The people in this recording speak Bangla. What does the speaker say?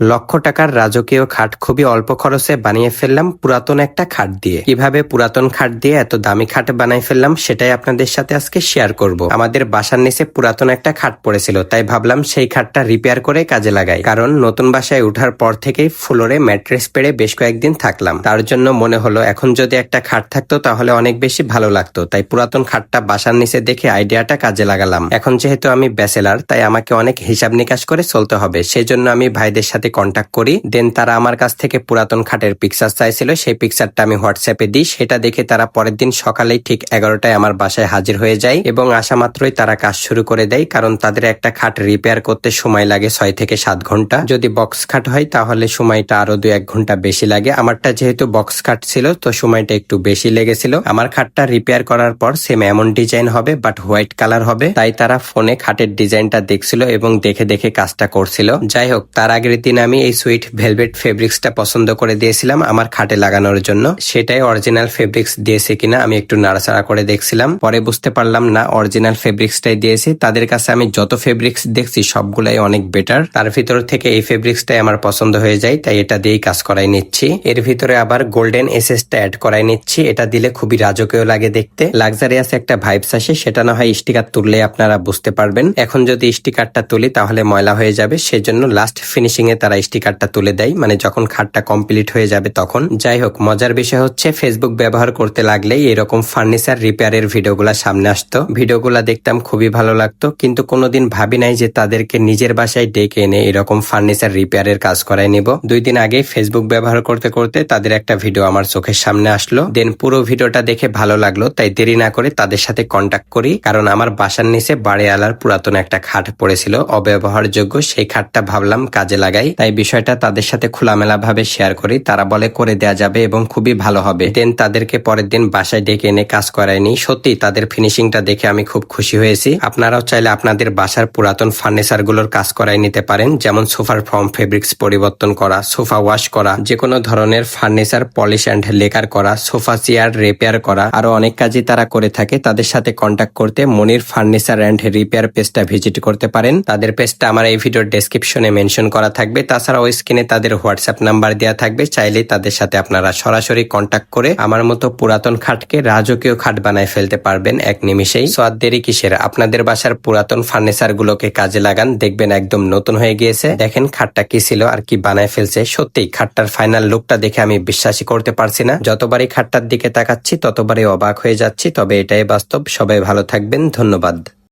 লক্ষ টাকার রাজকীয় খাট খুবই অল্প খরচে বানিয়ে ফেললাম পুরাতন একটা খাট দিয়ে। কীভাবে পুরাতন খাট দিয়ে এত দামি খাট বানাই ফেললাম সেটাই আপনাদের সাথে আজকে শেয়ার করব। আমাদের বাসার নিচে পুরাতন একটা খাট পড়েছিল, তাই ভাবলাম সেই খাটটা রিপেয়ার করে কাজে লাগাই। কারণ নতুন বাসায় উঠার পর থেকেই ফ্লোরে ম্যাট্রেস পেড়ে বেশ কয়েকদিন থাকলাম। তার জন্য মনে হলো, এখন যদি একটা খাট থাকতো তাহলে অনেক বেশি ভালো লাগতো। তাই পুরাতন খাটটা বাসার নিচে দেখে আইডিয়াটা কাজে লাগালাম। এখন যেহেতু আমি ব্যাচেলার, তাই আমাকে অনেক হিসাব নিকাশ করে চলতে হবে। সেই জন্য আমি ভাইদের সাথে কন্ট্যাক্ট করি দেন তারা আমার কাছ থেকে পুরাতন খাটের পিকচার চাইছিল, সেই পিকচারটা আমি হোয়াটসঅ্যাপে দিই, সেটা দেখে তারা পরের দিন সকালেই ঠিক এগারোটায় আমার বাসায় হাজির হয়ে যায় এবং আসা মাত্রই তারা কাজ শুরু করে দেয়, কারণ তাদের একটা খাট রিপেয়ার করতে সময় লাগে ছয় থেকে সাত ঘণ্টা। যদি বক্স খাট হয় তাহলে সময়টা আরও দু এক ঘণ্টা বেশি লাগে। আমারটা যেহেতু বক্স খাট ছিল, তো সময়টা একটু বেশি লেগেছিল। আমার খাটটা রিপেয়ার করার পর সেম এমন ডিজাইন হবে বাট হোয়াইট কালার হবে। তাই তারা ফোনে খাটের ডিজাইনটা দেখছিল এবং দেখে দেখে কাজটা করছিল। যাই হোক, তার আগের দিন আমি এই সুইট ভেলভেট ফেব্রিক্সটা পছন্দ করে দিয়েছিলাম আমার খাটে লাগানোর জন্য, সেটাই অরিজিনাল ফেব্রিক্স দিয়েছে কিনা আমি একটু নাড়াচাড়া করে দেখছিলাম। পরে বুঝতে পারলাম, না, অরিজিনাল ফেব্রিক্সটাই দিয়েছে। তাদের কাছে আমি যত ফেব্রিক্স দেখছি, সবগুলাই অনেক বেটার। তার ভিতর থেকে এই ফেব্রিক্সটাই আমার পছন্দ হয়ে যায়, তাই এটা দিয়েই কাজ করাই নিচ্ছি। এর ভিতরে আবার গোল্ডেন এসএসটা অ্যাড করাই নিচ্ছি। এটা দিলে খুবই রাজকীয় লাগে দেখতে। লাক্সারিয়াস একটা ভাইবস আসে, সেটা না হয় স্টিকার তুললে আপনারা বুঝতে পারবেন। এখন যদি স্টিকারটা তুলি, তাহলে ময়লা হয়ে যাবে। সেজন্য লাস্ট ফিনিশিং এ তারা স্টিকারটা তুলে দেয়। মানে যখন খাটটা কমপ্লিট হয়ে যাবে তখন। যাই হোক, মজার বিষয় হচ্ছে ফেসবুক ব্যবহার করতে লাগলেই এরকম ফার্নিচার রিপেয়ারের ভিডিওগুলা সামনে আসতো। ভিডিওগুলা দেখতাম খুবই ভালো লাগতো। কিন্তু কোনোদিন ভাবি নাই যে তাদেরকে নিজের বাসায় ডেকে এনে এরকম ফার্নিচার রিপেয়ারের কাজ করাই নিব। দুই দিন আগে ফেসবুক ব্যবহার করতে করতে তাদের একটা ভিডিও আমার চোখের সামনে আসলো। দেন পুরো ভিডিওটা দেখে ভালো লাগল, তাই দেরি না করে তাদের সাথে কন্ট্যাক্ট করি। কারণ আমার বাসার নিচে বাড়িওয়ালার পুরাতন একটা খাট পড়েছিল। অব্যবহারযোগ্য সেই খাটটা ভাবলাম কাজে লাগাই। তাই বিষয়টা তাদের সাথে খোলামেলা ভাবে শেয়ার করি। তারা বলে, করে দেয়া যাবে এবং খুবই ভালো হবে। দেন তাদেরকে পরের দিন বাসায় ডেকে এনে কাজ করায়নি। সত্যি, তাদের ফিনিশিংটা দেখে আমি খুব খুশি হয়েছি। আপনারাও চাইলে আপনাদের বাসার পুরাতন ফার্নিচারগুলোর কাজ করাই নিতে পারেন, যেমন সোফার ফর্ম ফেব্রিক্স পরিবর্তন করা, সোফা ওয়াশ করা যে কোনো ধরনের ফার্নিচার পলিশ অ্যান্ড লেকার করা, সোফা চেয়ার রিপেয়ার করা। আরও অনেক কাজই তারা করে থাকে। তাদের সাথে কন্ট্যাক্ট করতে মনির ফার্নিচার অ্যান্ড রিপেয়ার পেজটা ভিজিট করতে পারেন। তাদের পেজটা আমার এই ভিডিওর ডেসক্রিপশনে মেনশন করা থাকবে। তাছাড়া ওই স্ক্রিনে তাদের হোয়াটসঅ্যাপ নাম্বার দেওয়া থাকবে। চাইলেই তাদের সাথে আপনারা সরাসরি কন্ট্যাক্ট করে আমার মতো পুরাতন খাটকে রাজকীয় খাট বানায় ফেলতে পারবেন এক নিমিষেই। সো আর দেরি কিসের? আপনাদের বাসার পুরাতন ফার্নিচার গুলোকে কাজে লাগান। দেখবেন একদম নতুন হয়ে গিয়েছে। দেখেন খাটটা কি ছিল আর কি বানায় ফেলছে। সত্যি খাটটার ফাইনাল লুকটা দেখে আমি বিশ্বাসই করতে পারছি না। যতবারই খাটটার দিকে তাকাচ্ছি, ততবারই অবাক হয়ে যাচ্ছি। তবে এটাই বাস্তব। সবাই ভালো থাকবেন। ধন্যবাদ।